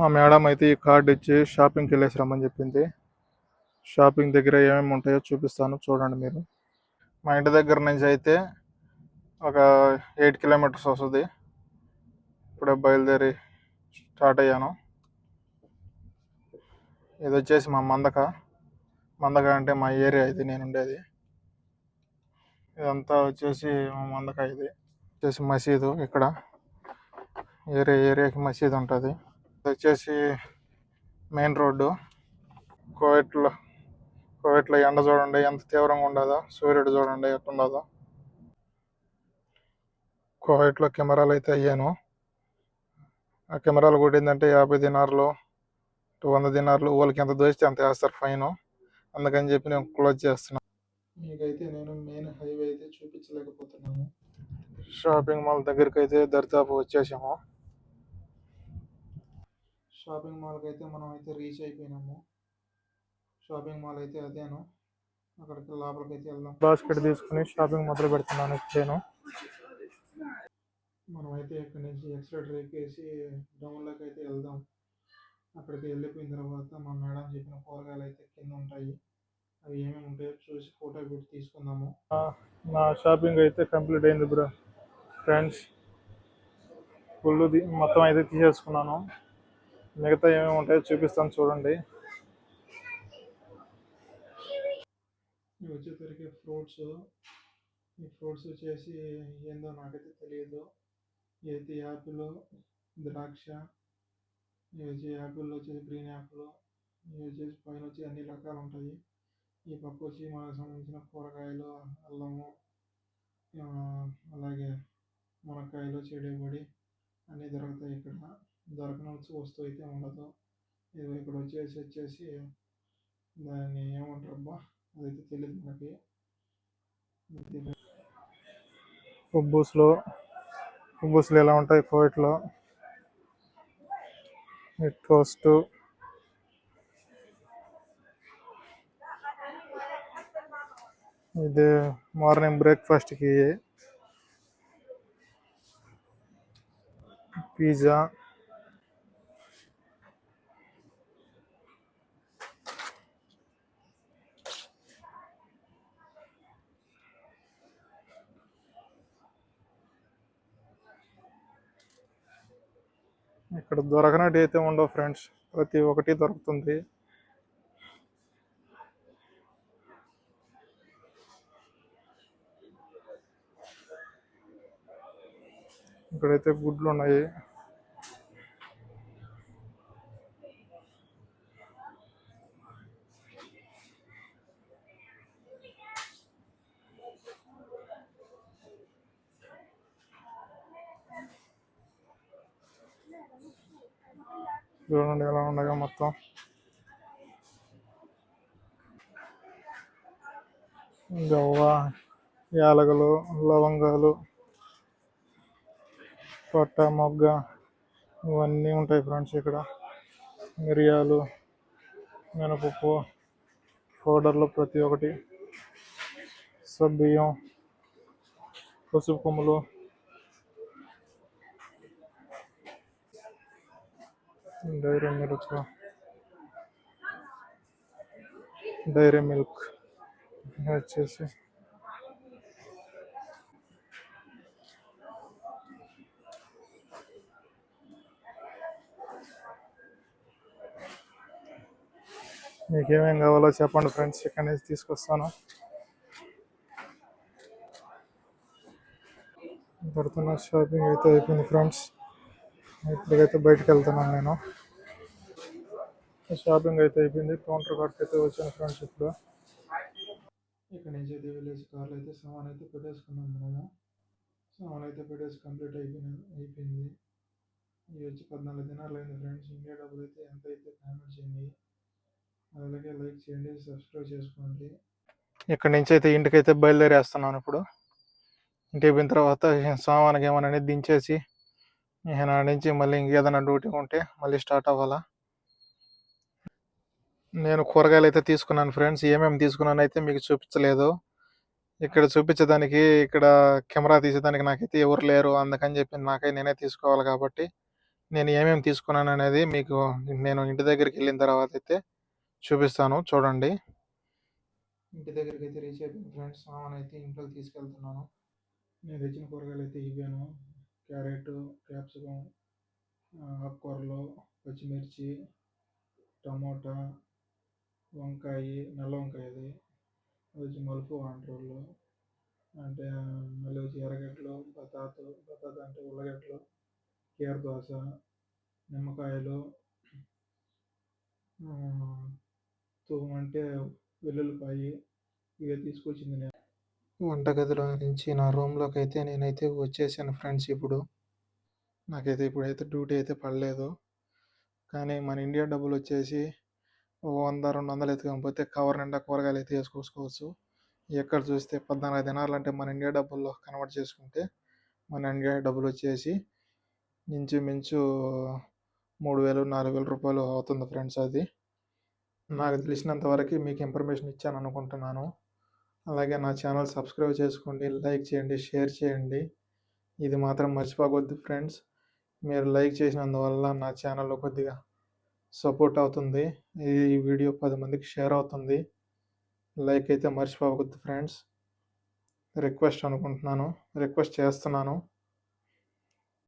మా మేడం అయితే ఈ కార్డు ఇచ్చి షాపింగ్కి వెళ్ళేసి రమ్మని చెప్పింది. షాపింగ్ దగ్గర ఏమేమి ఉంటాయో చూపిస్తాను చూడండి మీరు. మా ఇంటి దగ్గర నుంచి అయితే ఒక ఎయిట్ కిలోమీటర్స్ వస్తుంది. ఇప్పుడే బయలుదేరి స్టార్ట్ అయ్యాను. ఇది వచ్చేసి మా మందక. మందక అంటే మా ఏరియా ఇది నేను ఉండేది. ఇదంతా వచ్చేసి మా మందక ఇది. వచ్చేసి మసీదు ఇక్కడ. ఏరియా ఏరియాకి మసీదు ఉంటుంది. వచ్చేసి మెయిన్ రోడ్డు. కోవిట్లో కోవిట్లో ఎండ చూడండి ఎంత తీవ్రంగా ఉండదో సూర్యుడు చూడండి ఎట్టుండదో కోవిట్లో కెమెరాలు అయితే అయ్యాను. ఆ కెమెరాలు కొట్టిందంటే యాభై దినార్లు వంద దినార్లు వాళ్ళకి ఎంత దోస్తే అంత వేస్తారు ఫైన్. అందుకని చెప్పి నేను క్లోజ్ చేస్తున్నాను. మీకైతే నేను మెయిన్ హైవే అయితే చూపించలేకపోతున్నాను. షాపింగ్ మాల్ దగ్గరికి అయితే దర్దాపు వచ్చేసాము. షాపింగ్ మాల్కి అయితే మనం అయితే రీచ్ అయిపోయినాము. షాపింగ్ మాల్ అయితే అదేను. అక్కడికి లోపలికి అయితే వెళ్దాం. బాస్కెట్ తీసుకుని షాపింగ్ మొదలు పెడుతున్నాను నేను మనం అయితే ఇక్కడ నుంచి ఎక్సలేటర్ ఎక్కేసి డౌన్లోకి అయితే వెళ్దాం. అక్కడికి వెళ్ళిపోయిన తర్వాత మా మేడం చెప్పిన కూరగాయలు అయితే కింద ఉంటాయి. అవి ఏమేమి ఉంటాయో చూసి ఫోటో పెట్టి తీసుకుందాము. నా షాపింగ్ అయితే కంప్లీట్ అయింది బ్రో. ఫ్రెండ్స్ ఫుల్ మొత్తం అయితే తీసేసుకున్నాను. మిగతా ఏమేమి ఉంటాయో చూపిస్తాను చూడండి. వచ్చేసరికి ఫ్రూట్స్. ఈ ఫ్రూట్స్ వచ్చేసి ఏందో నాకైతే తెలియదు. ఇదైతే యాపిల్ ద్రాక్ష ఇవి వచ్చి యాపిల్ వచ్చేసి గ్రీన్ యాపిల్ ఇవి వచ్చేసి పైన వచ్చి అన్ని రకాలు ఉంటాయి. ఈ పక్క వచ్చి మనకు సంబంధించిన కూరగాయలు అల్లము అలాగే మునక్కాయలు చెడుబడి అన్నీ దొరుకుతాయి ఇక్కడ. దొరకని వస్తువు అయితే ఉండదు. ఇది ఇక్కడ వచ్చేసి వచ్చేసి దాన్ని ఏమంటారు అబ్బా? అదైతే తెలియదు మనకి. కుబ్బూస్లో కుబ్బూస్లు ఎలా ఉంటాయి కోవిట్లో టోస్ట్ ఇది మార్నింగ్ బ్రేక్ఫాస్ట్కి పిజ్జా ఇక్కడ దొరకనట్టు అయితే ఉండవు ఫ్రెండ్స్. ప్రతి ఒక్కటి దొరుకుతుంది. ఇక్కడైతే గుడ్లు ఉన్నాయి. చూడండి ఎలా ఉండగా మొత్తం. గవ్వ యాలకులు లవంగాలు పొట్ట మొగ్గ ఇవన్నీ ఉంటాయి ఫ్రెండ్స్ ఇక్కడ. మిరియాలు మినపప్పు పౌడర్లు ప్రతి ఒక్కటి. సబ్బియ్యం పసుపు కొమ్ములు డైరీ మిల్క్. Dairy milk. వచ్చేసి. మీకు ఏమేం కావాలో చెప్పండి ఫ్రెండ్స్ ఇక్కడ నుంచి తీసుకొస్తాను. పడుతున్న షాపింగ్ అయితే అయిపోయింది ఫ్రెండ్స్. ఇప్పటికైతే బయటకు వెళ్తున్నాను నేను. షాపింగ్ అయితే అయిపోయింది. కౌంటర్ కార్డ్కి అయితే వచ్చాను ఫ్రెండ్స్ ఇప్పుడు. ఇక్కడ నుంచి అయితే వెళ్ళేసి కార్లో అయితే సామాన్ అయితే పెట్టేసుకున్నాం మనము. సామాన్ అయితే పెట్టేసి కంప్లీట్ అయిపోయింది అయిపోయింది. ఇది వచ్చి పద్నాలుగు దినాలు అయింది ఫ్రెండ్స్ ఇండియా డబ్బులు అయితే ఎంత అయితే పేమెంట్ చేయండి అలాగే లైక్ చేయండి సబ్స్క్రైబ్ చేసుకోండి. ఇక్కడ నుంచి అయితే ఇంటికి అయితే బయలుదేరేస్తున్నాను ఇప్పుడు. ఇంటికి పోయిన తర్వాత సామాన్కి ఏమైనా అనేది దించేసి ఇక నా నుంచి మళ్ళీ ఇంకేదైనా డ్యూటీ ఉంటే మళ్ళీ స్టార్ట్ అవ్వాలా? నేను కూరగాయలు అయితే తీసుకున్నాను ఫ్రెండ్స్. ఏమేమి తీసుకున్నాను అయితే మీకు చూపించలేదు. ఇక్కడ చూపించేదానికి ఇక్కడ కెమెరా తీసేదానికి నాకైతే ఎవరు లేరు. అందుకని చెప్పి నాకై నేనే తీసుకోవాలి కాబట్టి నేను ఏమేమి తీసుకున్నాను అనేది మీకు నేను ఇంటి దగ్గరికి వెళ్ళిన తర్వాత అయితే చూపిస్తాను. చూడండి. ఇంటి దగ్గరికి అయితే రీచ్ అయిపోయింది ఫ్రెండ్స్. సామాన్ అయితే ఇంట్లోకి తీసుకెళ్తున్నాను. నేను తెచ్చిన కూరగాయలు అయితే ఇవ్వాను. క్యారెట్ క్యాప్సికం ఆకుకూరలు పచ్చిమిర్చి టమోటా వంకాయ నల్ల వంకాయ అది. వచ్చి మలుపు అంటారు అంటే మళ్ళీ వచ్చి ఎర్రగడ్డలు బతాతు బతాత అంటే ఉల్లగడ్డలు కీర దోస నిమ్మకాయలు తువ్వం అంటే వెల్లుల్లిపాయి ఇవే తీసుకొచ్చింది నేను. వంటగదిలో నుంచి నా రూమ్లోకి అయితే నేనైతే వచ్చేసాను ఫ్రెండ్స్ ఇప్పుడు. నాకైతే ఇప్పుడైతే డ్యూటీ అయితే పడలేదు. కానీ మన ఇండియా డబ్బులు వచ్చేసి వంద రెండు వందలు ఎత్తుకపోతే కవర్ నిండా కూరగాయలు అయితే వేసుకోవచ్చు ఎక్కడ చూస్తే పద్నాలుగు దినాలంటే మన ఇండియా డబ్బుల్లో కన్వర్ట్ చేసుకుంటే మన ఇండియా డబ్బులు వచ్చేసి ఇంచుమించు మూడు వేలు నాలుగు వేల రూపాయలు అవుతుంది ఫ్రెండ్స్ అది. నాకు తెలిసినంత వరకు మీకు ఇన్ఫర్మేషన్ ఇచ్చాను అనుకుంటున్నాను. అలాగే నా ఛానల్ సబ్స్క్రైబ్ చేసుకోండి లైక్ చేయండి షేర్ చేయండి. ఇది మాత్రం మర్చిపోకూడదు ఫ్రెండ్స్. మీరు లైక్ చేసినందువల్ల నా ఛానల్ కొద్దిగా సపోర్ట్ అవుతుంది. ఈ వీడియో పది మందికి షేర్ అవుతుంది. లైక్ అయితే మర్చిపోవద్దు ఫ్రెండ్స్. రిక్వెస్ట్ అనుకుంటున్నాను. రిక్వెస్ట్ చేస్తున్నాను.